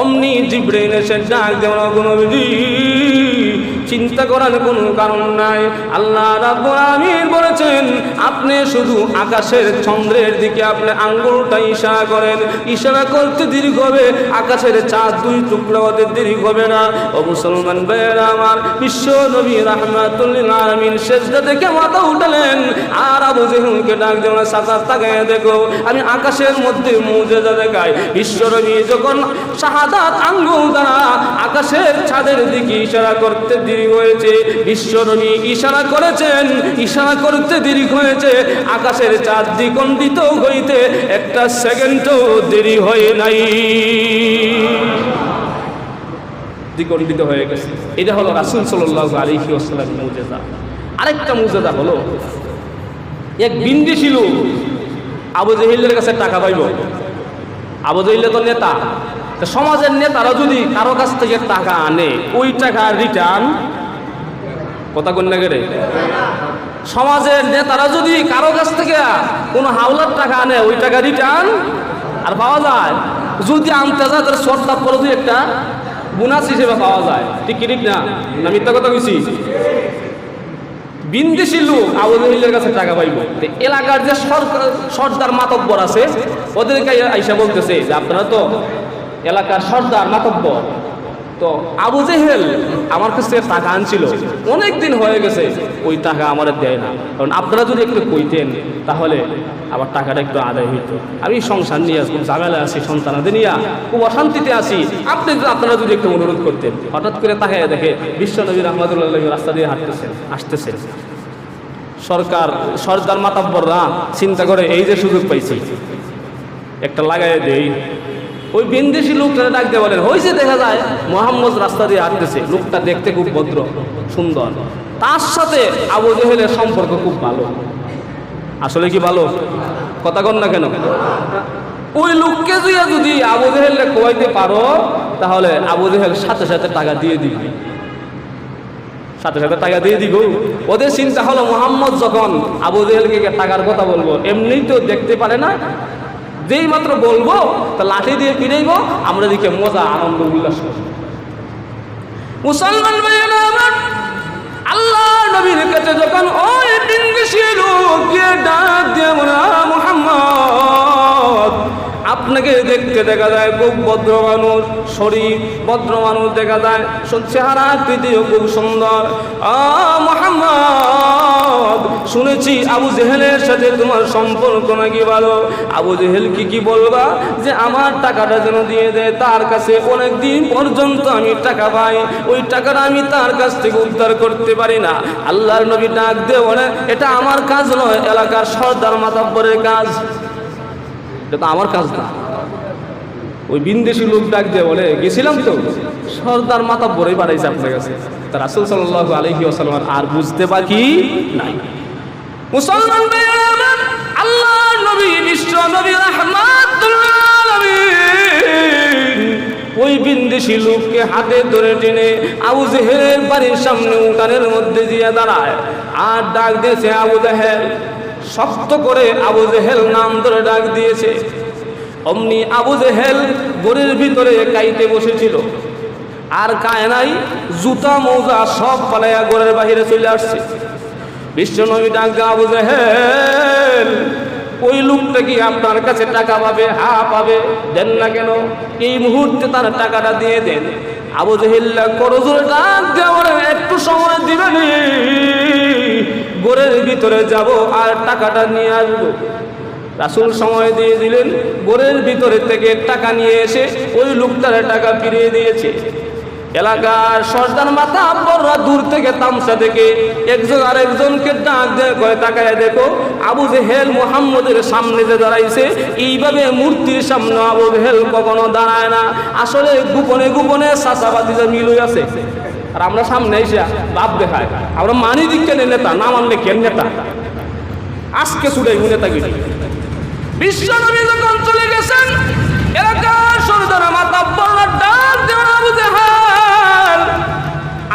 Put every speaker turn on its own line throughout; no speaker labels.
অমনি জিব্রাইল এসে ডাক দেওয়া নবীজি। চিন্তা করার কোনো কারণ নাই। আল্লাহ বলেছেন, আপনি শুধু আকাশের চন্দ্রের দিকে আপনি আঙ্গুলটা ইশারা করেন। ইশারা করতে দেরি হবে, আকাশের চাঁদ দুই টুকরা হতে দেরি হবে না। ও মুসলমান ভাইয়েরা আমার, বিশ্ব নবী রাহমাতুল্লিল আলামিন সেজদা থেকে মাথা উঠালেন। আর আবু জেহুলকে ডাক দেওয়া সাতার তাকায় দেখো, আমি আকাশের মধ্যে মুজেজা দেখাই। বিশ্ব নবী যখন শাহাদাত আঙ্গুল দ্বারা আকাশের ছাদের দিকে ইশারা করতে দেরি হয়েছে, বিশ্বরণী ইশারা করেছেন, ইশারা করতে দেরি হয়েছে, আকাশের চাঁদ দ্বিখণ্ডিত হইতে একটা সেকেন্ডও দেরি হয় নাই। দ্বিখণ্ডিত হয়ে গেছে। এটা হলো রাসুল সাল্লাহ আলিহি আসসালাম মুজেদা আরেকটা মুজেদা হলো, এক বিন্দি ছিল আবু জহিলের কাছে টাকা পাইব। আবু জহিলে তো নেতা। সমাজের নেতারা যদি কারও কাছ থেকে টাকা আনে, ওই টাকা রিটার্ন কথা কন্যা গেলে সমাজের নেতারা যদি কারও কাছ থেকে কোনো হাওলার টাকা আনে, ওই টাকা রিটার্ন আর পাওয়া যায়। যদি আনতে যায়, তাহলে শর্ট করে দুই একটা বোনাস হিসেবে পাওয়া যায়। ঠিক কি ঠিক না? না মিথ্যা কথা কইছি? বিন্দেশি লোক আবুদুল্লের কাছে টাকা পাইব। এলাকার যে সরকার, সর্দার মাতব্বর আছে, ওদেরকে আইসা বলতেছে যে, আপনারা তো এলাকার সর্দার মাতব্বর তো আবু জেহেল আমার কাছে টাকা আনছিল। অনেক দিন হয়ে গেছে, ওই টাকা আমার দেয় না। কারণ আপনারা যদি একটু কইতেন, তাহলে আবার টাকাটা একটু আদায় হইতো। আমি সংসার নিয়ে আসব ঝামেলা আছি সন্তানাদের নিয়ে, খুব অশান্তিতে আছি। আপনি আপনারা যদি একটু অনুরোধ করতেন। হঠাৎ করে তাকায় দেখে বিশ্বনবী রহমতুল্লাহ রাস্তা দিয়ে হাঁটতেছেন, আসতেছেন। সরকার সরকার মাতাব্বররা চিন্তা করে, এই যে সুযোগ পাইছি, একটা লাগাই দেই। ওই বিন্দেশি লোকটা ডাকতে বলেন হয়েছে দেখা যায় মোহাম্মদ রাস্তা দিয়ে হাঁটতেছে। লোকটা দেখতে খুব ভদ্র, সুন্দর। তার সাথে আবু জেহেলের সম্পর্ক খুব ভালো। আসলে কি ভালো? কথা কন না কেন? ওই লোককে যদি যদি আবু জেহেলকে কোয়াইতে পারো, তাহলে আবু জেহেল সাথে সাথে টাকা দিয়ে দিবি। সাথে সাথে টাকা দিয়ে দিব। ওদের চিন্তা হলো, মোহাম্মদ যখন আবু জেহেলকে টাকার কথা বলব এমনিই তো দেখতে পারে না যেই মাত্র বলব, তা লাঠি দিয়ে ফিরেইব আমরা দিকে মজা, আনন্দ, উল্লাস করব। মুসলমান ভাইয়েরা আমার, আল্লাহ নবীর কাছে যখন ওই দিন গেছিল গিয়ে ডাক দিয়ে মোহাম্মদ! আপনাকে দেখতে দেখা যায় খুব ভদ্র মানুষ, শরীর ভদ্র মানুষ দেখা যায়। চেহারা আকৃতিও খুব সুন্দর। শুনেছি আবু জেহেলের সাথে তোমার সম্পর্ক নাকি ভালো? আবু জেহেল কি কি বলবা? যে আমার টাকাটা যেন দিয়ে দেয়, তার কাছে অনেক দিন পর্যন্ত আমি টাকা পাই। ওই টাকাটা আমি তার কাছ থেকে উদ্ধার করতে পারি না। আল্লাহর নবী ডাক দে বলে, এটা আমার কাজ নয়, এলাকার সর্দার মাতাব্বরের কাজ। এটা তো আমার কাজ না। ওই বিন্দেশি লোক ডাক দিয়ে বলে, গেছিলাম তো? সর্দার মাথা বড়ই বাড়াইছে আপনার কাছে। তা রাসুল সাল্লাহ আলহি আসালাম আর বুঝতে বাকি নাই। মুসলমান আল্লাহ নবী বিশ্ব নবী ওই বিন্দেশি লোককে হাতে ধরে টেনে আবু জেহেলের বাড়ির সামনে উঠানের মধ্যে দিয়ে দাঁড়ায়। আর ডাক দিয়েছে, আবু জেহেল শক্ত করে আবু জেহেল নাম ধরে ডাক দিয়েছে। অমনি আবু জেহেল গড়ের ভিতরে কাইতে বসেছিল। আর কায় নাই জুতা মৌজা সব পালাইয়া গড়ের বাহিরে চলে আসছে। বিশ্বনবী ডাক আবু জেহেল ওই লোকটা কি আপনার কাছে টাকা পাবে হা পাবে? দেন না কেন? এই মুহূর্তে তার টাকাটা দিয়ে দেন। আবু জেহিল্লা করজোর ডাক বলেন, একটু সময় দিবেন? গোরের ভিতরে যাব আর টাকাটা নিয়ে আসব। রাসুল সময় দিয়ে দিলেন, গোরের ভিতরে থেকে টাকা নিয়ে এসে ওই লোকটার টাকা ফিরিয়ে দিয়েছে। এলাকার সর্দার মাথা আব্বররা দূর থেকে তামসা থেকে একজন আরেকজনকে ডাক দেয় করে তাকায় দেখো, আবু জেহেল মোহাম্মদের সামনে যে দাঁড়াইছে, এইভাবে মূর্তির সামনে আবু জেহেল কখনো দাঁড়ায় না। আসলে গোপনে গোপনে চাষাবাদি যে মিল হয়ে আছে আর আমরা সামনে এসে বাপ দেখায়। আমরা মানি দিক কেন নেতা, না মানলে কেন নেতা? আজকে ছুটাই নেতাগিরি বিশ্বনবী যখন চলে গেছেন, এলাকার সরদারা মাতা আবু জেহেল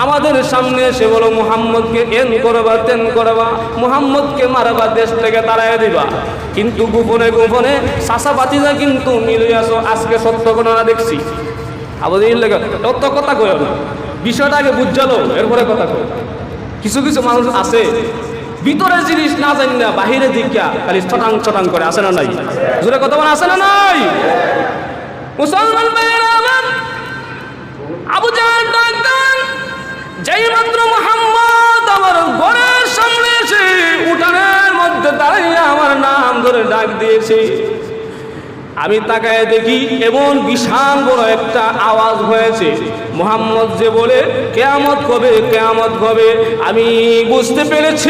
আমাদের সামনে এসে বলো, মুহাম্মদকে এন করবা, তেন করবা, মুহাম্মদকে মারবা, দেশ থেকে তাড়াই দিবা। কিন্তু গোপনে গোপনে সাসা বাতিজা কিন্তু মিলে আসো আজকে সত্য ঘটনা দেখছি। তত্ত্ব কথা কয় না। বিষয়টা আগে বুঝালো, এরপরে কথা কর কিছু কিছু মানুষ আছে ভিতরের জিনিস না জানি না, বাহিরে দিকা খালি ছটাং ছটাং করে আসে না নাই? জোরে কথা বলে আসে না নাই? মুসলমান আবু জাহাল জয় মাত্র মোহাম্মদ আমি তাকায় দেখি এমন বিশাল বড় একটা আওয়াজ হয়েছে। মোহাম্মদ যে বলে, কেয়ামত কবে কেয়ামত কবে? আমি বুঝতে পেরেছি।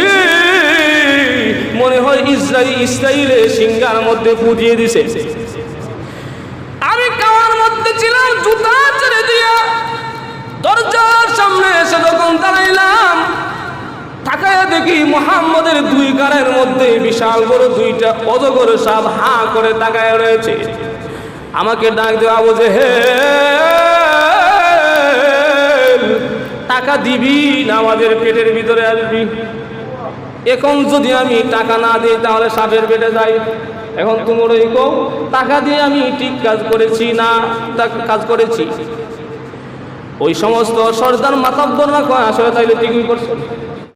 মনে হয় ইসরায়েল ইসরায়েলে সিঙ্গার মধ্যে পুজিয়ে দিছে। বিশাল বড় দুইটা অজগর সাপ হা করে তাকায় রয়েছে। আমাকে ডাক দেওয়া বুঝে হে টাকা দিবি না আমাদের পেটের ভিতরে আসবি? এখন যদি আমি টাকা না দিই তাহলে সাপের পেটে যাই। এখন তোমার ওই কো টাকা দিয়ে আমি ঠিক কাজ করেছি না কাজ করেছি? ওই সমস্ত সর্দার মাতাব্বররা কয়? আসলে তাইলে ঠিকই করছ।